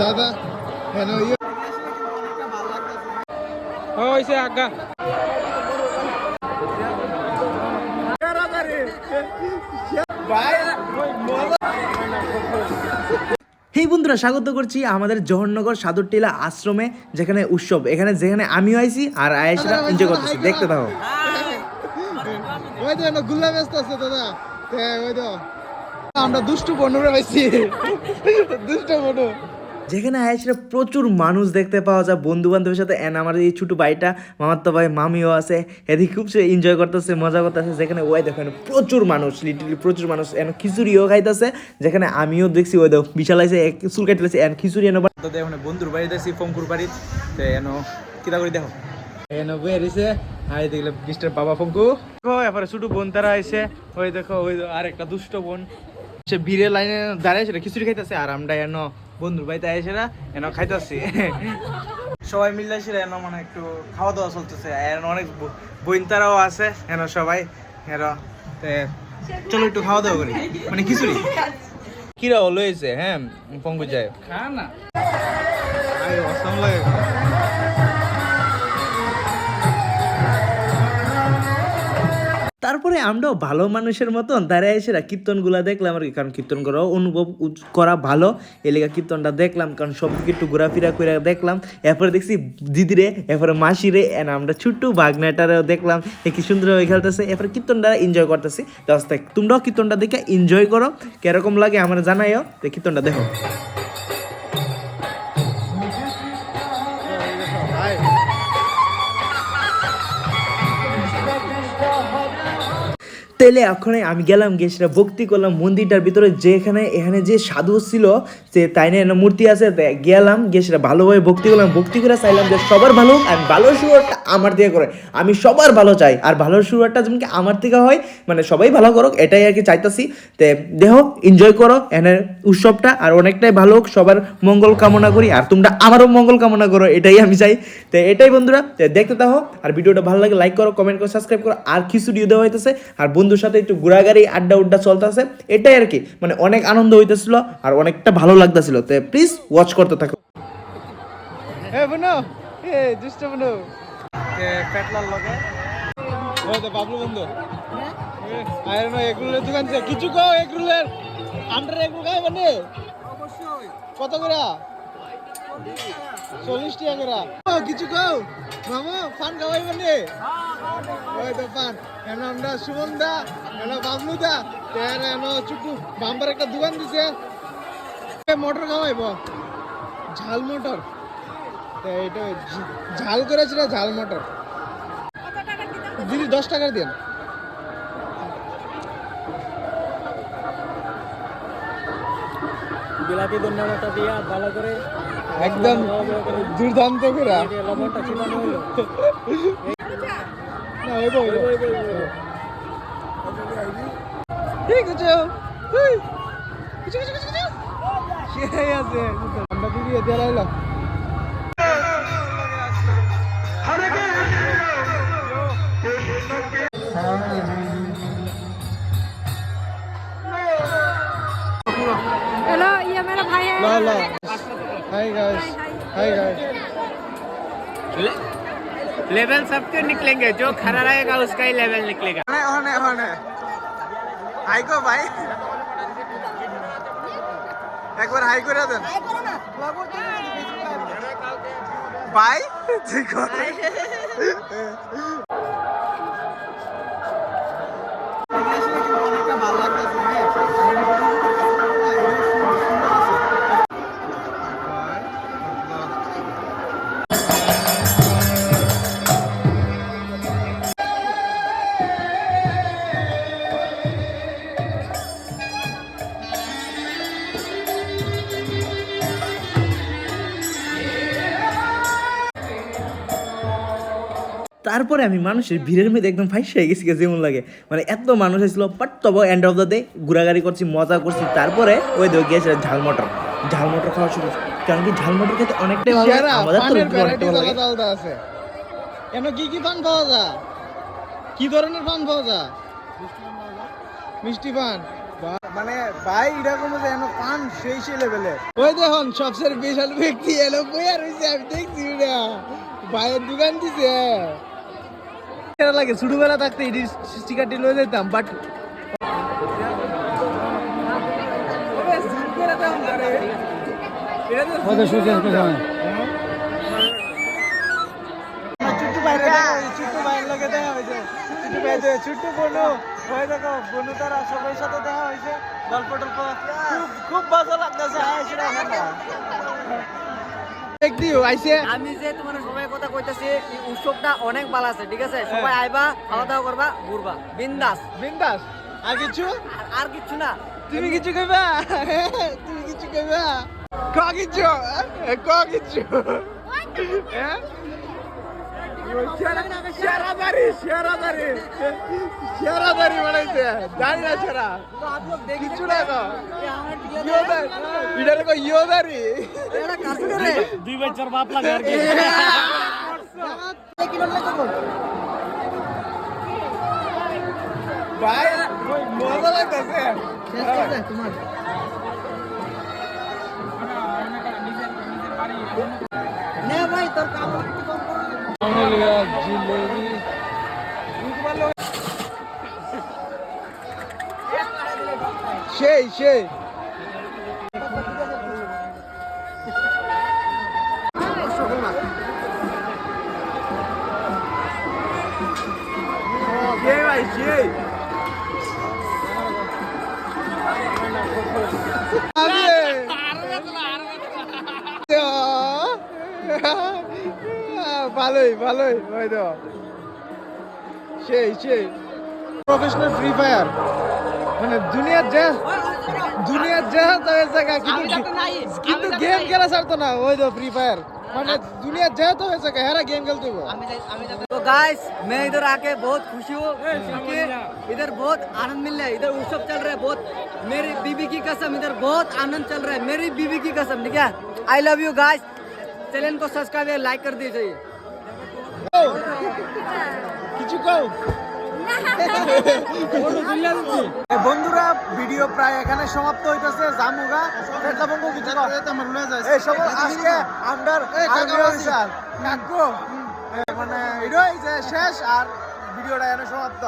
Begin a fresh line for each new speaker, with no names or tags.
দাদা হেন ইয়ে
হয়েছে আজ্ঞা।
হেই বন্ধুরা স্বাগত করছি আমাদের জওহরনগর সাদুর টিলা আশ্রমে যেখানে উৎসব। এখানে যেখানে আমিও আইছি আর আয়েশরা এনজয় করতেছি। দেখতে থাকো।
ওই তো গুল্লা ব্যস্ত আছে দাদা। ওই তো আমরা দুষ্টু বনুরে পাইছি দুষ্টু বনু।
যেখানে আয়েশরা প্রচুর মানুষ দেখতে পাওয়া যায়। বন্ধু বান্ধবের সাথে এন আমার এই ছোট ভাইটা মামার ভাই, মামিও আছে। এদিকে খুব সে এনজয় করতেছে, মজা করতেছে। যেখানে ওই দেখেন প্রচুর মানুষ লিটারলি প্রচুর মানুষ। এন খিচুড়িও খাইতেছে। যেখানে আমিও দেখছি ওই দেখো বিশাল আছে চুল কাটতেছে এন খিচুড়ি এনে
বন্ধুর বাড়িতে আছি ফঙ্কুর বাড়ি। তো এনো, কিতা করে দেখো?
হেন বই
দেখলে বাবা ফঙ্কু। বোন তারা ওই দেখো, ওই আর একটা দুষ্ট বোন। সে বীরের লাইনে দাঁড়ায় খিচুড়ি খাইতেছে। আর আমরা এনো বন্ধুর বাড়িতে আইসে না এন খাইতেছি। সবাই মিলে সেটা এন মানে একটু খাওয়া দাওয়া চলতেছে। এন অনেক ব- বোন তারাও আছে এন সবাই এর চলো একটু খাওয়া দাওয়া করি। মানে খিচুড়ি? কিরা হলো এসে হ্যাঁ পঙ্গু যায় খা না। আয়
তারপরে আমরাও ভালো মানুষের মতন দাঁড়ায় এসে কীর্তনগুলা দেখলাম আর কি, কারণ কীর্তন করাও অনুভব করা ভালো। এলাকা কীর্তনটা দেখলাম, কারণ সব দিকে একটু ঘোরাফেরা করে দেখলাম। এরপরে দেখছি দিদিরে, এরপরে মাসিরে এন আমরা ছোট্ট বাগনাটারেও দেখলাম কি সুন্দর হয়ে খেলতেছে। এরপরে কীর্তনটা এনজয় করতেছি। দশটা তোমরাও কীর্তনটা দেখে এনজয় করো। কীরকম লাগে আমার জানাইও। কীর্তনটা দেখো। তেলে এখন আমি গেলাম, গিয়ে সেটা ভক্তি করলাম, মন্দিরটার ভিতরে যেখানে, এখানে যে সাধু ছিল যে তাই না মূর্তি আছে গেলাম, গিয়ে সেটা ভালোভাবে ভক্তি করলাম, ভক্তি করে চাইলাম যে সবার ভালো আর ভালো শুরুটা আমার থেকে করে। আমি সবার ভালো চাই, আর ভালো শুরুটা যেমন কি আমার থেকে হয় মানে সবাই ভালো করুক, এটাই আর কি চাইতাছি। তে দেহ এনজয় করো এনের উৎসবটা, আর অনেকটাই ভালো হোক, সবার মঙ্গল কামনা করি, আর তোমরা আমারও মঙ্গল কামনা করো, এটাই আমি চাই। তো এটাই বন্ধুরা দেখতে থাকো, আর ভিডিওটা ভালো লাগে লাইক করো কমেন্ট করো সাবস্ক্রাইব করো, আর খিচুড়িও দেওয়া হইতেছে, আর বন্ধুর সাথে একটু ঘোরাঘুরি আড্ডা উড্ডা চলতেছে এটাই আর কি। মানে অনেক আনন্দ হইতেছিল আর অনেকটা ভালো লাগতেছিল। তো প্লিজ ওয়াচ করতে থাকো।
এ বনু এ দুষ্টু বনু।
পেটলার লগে।
ওই তো বাবলু বন্ধু। আরে না এগুলোর দোকান থেকে কিছু কও এগুলোর আমরা এগুলো খাই মানে কত করে? চল্লিশ টাকা। করে। কিছু কও? মামা পান খাওয়াই মানে ওই তো পান কেন আমরা সুমন দা কেন বাবলু দা তের এন চুটু বাম্বার একটা দোকান দিছে। মোটর খাওয়াইব ঝাল মোটর। এটা ঝাল করেছিল ঝাল মোটর। দিদি দশ টাকার দেন।
বিলাতি ধন্যবাদটা দিয়া ভালো করে
একদম দুর্দান্ত করে।
লবণটা
আমরা দিদি
দিয়ে লাইলাম
Hi guys. Hi guys. Hi guys.
Level सबके तो निकलेंगे जो खड़ा रहेगा उसका ही लेवल निकलेगा।
होने होने हाइको भाई। एक बार हाई कर दे भाई
তারপরে আমি মানুষের ভিড়ের মধ্যে একদম ফাইস হয়ে গেছি যেমন লাগে। মানে এত মানুষ হয়েছিল বাট তবে এন্ড অফ দ্য ডে ঘোরাঘুরি করছি মজা করছি। তারপরে ওই দেখো গিয়েছিল ঝাল মটর। ঝাল মটর খাওয়া শুরু কারণ কি ঝাল মটর খেতে অনেকটাই ভালো লাগে আমাদের তো অনেকটা ভালো লাগে।
আছে। এমন কি কি পান পাওয়া যায়? কি ধরনের পান পাওয়া যায়? মিষ্টি পান। মানে ভাই এরকম যে এনো পান সেই সেই লেভেলে ওই দেখুন সবচেয়ে বিশাল ব্যক্তি এলো বইয়া রয়েছে আমি দেখছি না। ভাইয়ের দোকান দিছে। এটা লাগে ছোটবেলা থাকতে এটি স্টিকারটি লয়ে যেতাম বাট ছোট্ট বনু হয়ে দেখো বনু তারা সবার সাথে খুব ভালো লাগতেছে
আমি যে তোমার সবাই কথা কইতাছি এই উৎসবটা অনেক ভালো আছে ঠিক আছে? সবাই আইবা খাওয়া দাওয়া করবা ঘুরবা। বিন্দাস।
বিন্দাস? আর কিছু?
আর কিছু না।
তুমি কিছু কইবা? তুমি কিছু কইবা? ক কিছু? ক কিছু? হ্যাঁ বানাইছে। জানি না কিছু না কো। ইয়োদারি
দুই বাচ্চার বাপ লাগে আর কি।
ভাই মজা লাগতেছে সেই সেই। ভালোই ভালোই ওই তো সেই সেই প্রফেশনাল ফ্রি ফায়ার মানে দুনিয়ার যে দুনিয়ার যে তবে জায়গা কিন্তু কিন্তু গেম খেলা ছাড়তো না ওই তো फ्री फायर মানে দুনিয়ার যে তো হয়েছে হেরা গেম খেলতে হবে
तो गाइस मैं इधर आके बहुत खुशी हूँ क्योंकि इधर बहुत आनंद मिल रहा है इधर उत्सव चल रहा है बहुत मेरी बीबी की कसम इधर बहुत आनंद चल रहा है मेरी बीबी की कसम ठीक है I love you guys channel को सब्सक्राइब और लाइक कर दीजिए
কিছু কও? বন্ধুরা ভিডিও প্রায় এখানে সমাপ্ত হইতেছে। জামুগা কিছু এই সব আজকে আন্ডার কাকু মানে এটাই যে শেষ আর ভিডিওটা এখানে সমাপ্ত।